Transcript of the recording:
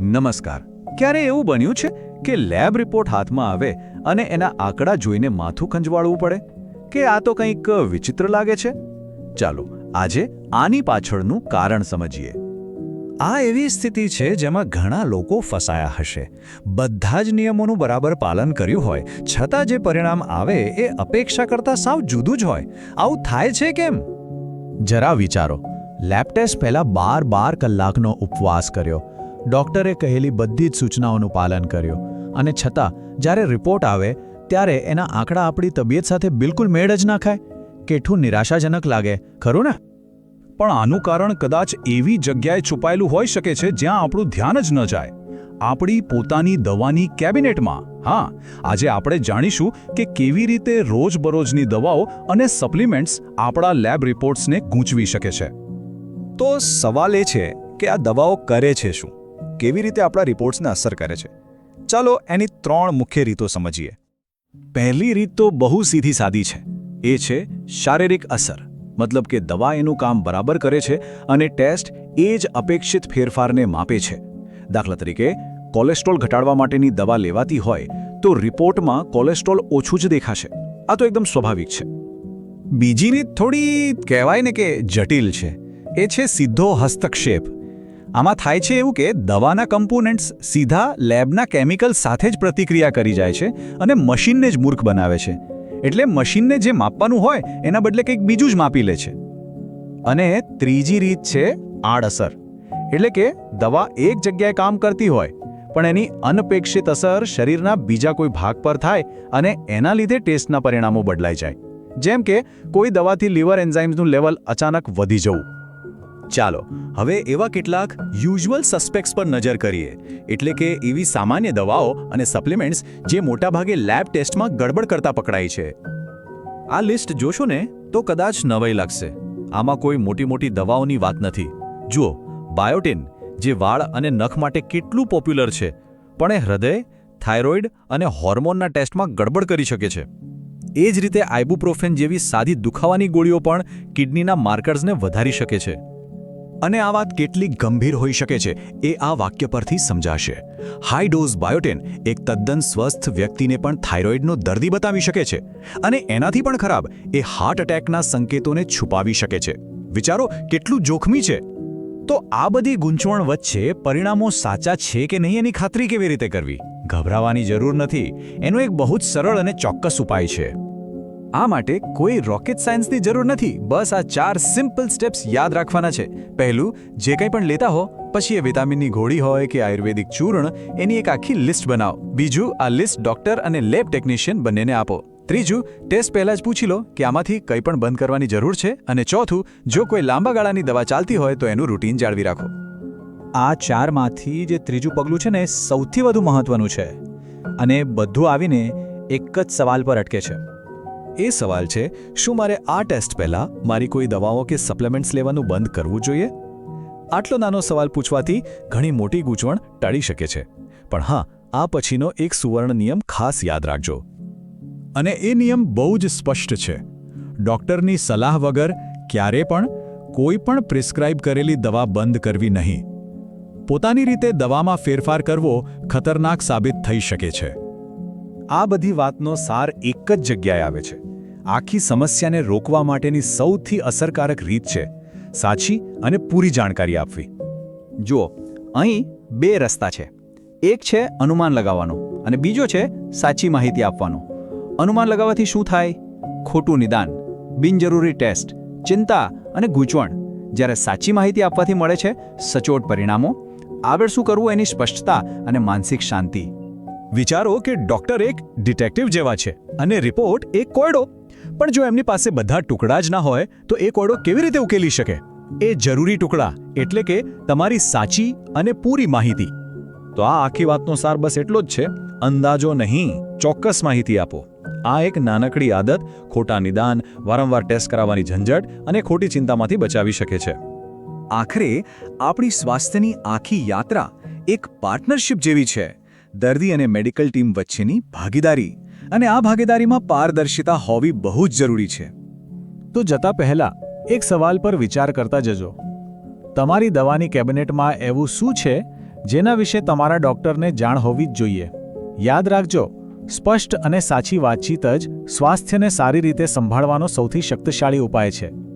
નમસ્કાર. ક્યારે એવું બન્યું છે કે લેબ રિપોર્ટ હાથમાં આવે અને એના આંકડા જોઈને માથું ખંજવાળવું પડે? કે આ તો કંઈક વિચિત્ર લાગે છે? ચાલો, આજે આની પાછળનું કારણ સમજીએ. આ એવી સ્થિતિ છે જેમાં ઘણા લોકો ફસાયા હશે. બધા જ નિયમોનું બરાબર પાલન કર્યું હોય, છતાં જે પરિણામ આવે એ અપેક્ષા કરતાં સાવ જુદું જ હોય. આવું થાય છે કેમ? જરા વિચારો. લેબ ટેસ્ટ પહેલા બાર બાર કલાકનો ઉપવાસ કર્યો. ડૉક્ટરે કહેલી બધી જ સૂચનાઓનું પાલન કર્યું. અને છતાં, જ્યારે રિપોર્ટ આવે, ત્યારે એના આંકડા આપણી તબિયત સાથે બિલકુલ મેળ જ ના ખાય. કેટલું નિરાશાજનક લાગે. ખરું ને? પણ આનું કારણ કદાચ એવી જગ્યાએ છુપાયેલું હોઈ શકે છે જ્યાં આપણું ધ્યાન જ ન જાય. આપણી પોતાની દવાની કેબિનેટમાં. હા, આજે આપણે જાણીશું કે કેવી રીતે રોજબરોજની દવાઓ અને સપ્લિમેન્ટ્સ આપણા લેબ રિપોર્ટ્સને ગૂંચવી શકે છે. તો સવાલ એ છે કે આ દવાઓ કરે છે શું? કેવી રીતે આપણા રિપોર્ટ્સને અસર કરે છે? ચાલો એની ત્રણ મુખ્ય રીતો સમજીએ. પહેલી રીત તો બહુ સીધી સાદી છે. એ છે શારીરિક અસર. મતલબ કે દવા એનું કામ બરાબર કરે છે અને ટેસ્ટ એ જ અપેક્ષિત ફેરફારને માપે છે. દાખલા તરીકે, કોલેસ્ટ્રોલ ઘટાડવા માટેની દવા લેવાતી હોય તો રિપોર્ટમાં કોલેસ્ટ્રોલ ઓછું જ દેખાશે. આ તો એકદમ સ્વાભાવિક છે. બીજી રીત થોડી કહેવાય ને કે જટિલ છે. એ છે સીધો હસ્તક્ષેપ. આમાં થાય છે એવું કે દવાના કમ્પોનન્ટ્સ સીધા લેબના કેમિકલ સાથે જ પ્રતિક્રિયા કરી જાય છે અને મશીનને જ મૂર્ખ બનાવે છે. એટલે મશીનને જે માપવાનું હોય, એના બદલે કંઈક બીજું જ માપી લે છે. અને ત્રીજી રીત છે આડઅસર. એટલે કે દવા એક જગ્યાએ કામ કરતી હોય, પણ એની અનપેક્ષિત અસર શરીરના બીજા કોઈ ભાગ પર થાય અને એના લીધે ટેસ્ટના પરિણામો બદલાઈ જાય. જેમ કે કોઈ દવાથી લીવર એન્ઝાઇમ્સનું લેવલ અચાનક વધી જવું. ચાલો, હવે એવા કેટલાક યુઝ્યુઅલ સસ્પેક્ટ્સ પર નજર કરીએ. એટલે કે એવી સામાન્ય દવાઓ અને સપ્લિમેન્ટ્સ જે મોટાભાગે લેબ ટેસ્ટમાં ગડબડ કરતા પકડાય છે. આ લિસ્ટ જોશો ને, તો કદાચ નવાઈ લાગશે. આમાં કોઈ મોટી મોટી દવાઓની વાત નથી. જુઓ, બાયોટિન, જે વાળ અને નખ માટે કેટલું પોપ્યુલર છે, પણ એ હૃદય, થાઇરોઇડ અને હોર્મોનના ટેસ્ટમાં ગડબડ કરી શકે છે. એ જ રીતે આઇબુપ્રોફેન જેવી સાદી દુખાવાની ગોળીઓ પણ કિડનીના માર્કર્સને વધારી શકે છે. અને આ વાત કેટલી ગંભીર હોઈ શકે છે, એ આ વાક્ય પરથી સમજાશે. હાઈ ડોઝ બાયોટેન એક તદ્દન સ્વસ્થ વ્યક્તિને પણ થાઇરોઇડનો દર્દી બતાવી શકે છે અને એનાથી પણ ખરાબ, એ હાર્ટ એટેકના સંકેતોને છુપાવી શકે છે. વિચારો, કેટલું જોખમી છે? તો આ બધી ગૂંચવણ વચ્ચે પરિણામો સાચા છે કે નહીં એની ખાતરી કેવી રીતે કરવી? ગભરાવાની જરૂર નથી. એનો એક બહુ જ સરળ અને ચોક્કસ ઉપાય છે. આ માટે કોઈ રોકેટ સાયન્સની જરૂર નથી. બસ આ ચાર સિમ્પલ સ્ટેપ્સ યાદ રાખવાના છે. પહેલું, જે કંઈ પણ લેતા હો, પછી એ વિટામિનની ગોળી હોય કે આયુર્વેદિક ચૂર્ણ, એની એક આખી લિસ્ટ બનાવો. બીજું, આ લિસ્ટ ડોક્ટર અને લેબ ટેકનિશિયન બંનેને આપો. ત્રીજું ટેસ્ટ પહેલાં જ પૂછી લો કે આમાંથી કંઈ પણ બંધ કરવાની જરૂર છે. અને ચોથું, જો કોઈ લાંબા ગાળાની દવા ચાલતી હોય તો એનું રૂટીન જાળવી રાખો. આ ચારમાંથી જે ત્રીજું પગલું છે ને સૌથી વધુ મહત્વનું છે. અને બધું આવીને એક જ સવાલ પર અટકે છે. એ સવાલ છે, શું મારે આ ટેસ્ટ પહેલાં મારી કોઈ દવાઓ કે સપ્લિમેન્ટ્સ લેવાનું બંધ કરવું જોઈએ? આટલો નાનો સવાલ પૂછવાથી ઘણી મોટી ગૂંચવણ ટાળી શકે છે. પણ હા, આ પછીનો એક સુવર્ણ નિયમ ખાસ યાદ રાખજો. અને એ નિયમ બહુ જ સ્પષ્ટ છે. ડૉક્ટરની સલાહ વગર ક્યારે પણ કોઈ પણ પ્રિસ્ક્રાઇબ કરેલી દવા બંધ કરવી નહીં. પોતાની રીતે દવામાં ફેરફાર કરવો ખતરનાક સાબિત થઈ શકે છે. આ બધી વાતનો સાર એક જ જગ્યાએ આવે છે. આખી સમસ્યાને રોકવા માટેની સૌથી અસરકારક રીત છે. સાચી અને પૂરી જાણકારી આપવી. જુઓ, અહીં બે રસ્તા છે. એક છે અનુમાન લગાવવાનો અને બીજો છે સાચી માહિતી આપવાનો. અનુમાન લગાવવાથી શું થાય? ખોટું નિદાન, બિનજરૂરી ટેસ્ટ, ચિંતા અને ગૂંચવણ. જ્યારે સાચી માહિતી આપવાથી મળે છે સચોટ પરિણામો. આગળ શું કરવું એની સ્પષ્ટતા અને માનસિક શાંતિ. વિચારો કે ડોક્ટર એક ડિટેક્ટિવ જેવા છે અને રિપોર્ટ એક કોયડો. પણ જો એમની પાસે બધા ટુકડા જ ના હોય, તો એ કોયડો કેવી રીતે ઉકેલી શકે? એ જરૂરી ટુકડા એટલે કે તમારી સાચી અને પૂરી માહિતી. તો આ આખી વાતનો સાર બસ એટલો જ છે, અંદાજો નહીં, ચોક્કસ માહિતી આપો. આ એક નાનકડી આદત, ખોટા નિદાન, વારંવાર ટેસ્ટ કરાવવાની ઝંઝટ અને ખોટી ચિંતામાંથી બચાવી શકે છે. આખરે આપણી સ્વાસ્થ્યની આખી યાત્રા એક પાર્ટનરશિપ જેવી છે. દર્દી અને મેડિકલ ટીમ વચ્ચેની ભાગીદારી અને આ ભાગીદારીમાં પારદર્શિતા હોવી બહુ જ જરૂરી છે. તો જતા પહેલા એક સવાલ પર વિચાર કરતા જજો. તમારી દવાની કેબિનેટમાં એવું શું છે જેના વિશે તમારા ડૉક્ટરને જાણ હોવી જ જોઈએ? યાદ રાખજો, સ્પષ્ટ અને સાચી વાતચીત જ સ્વાસ્થ્યને સારી રીતે સંભાળવાનો સૌથી શક્તિશાળી ઉપાય છે.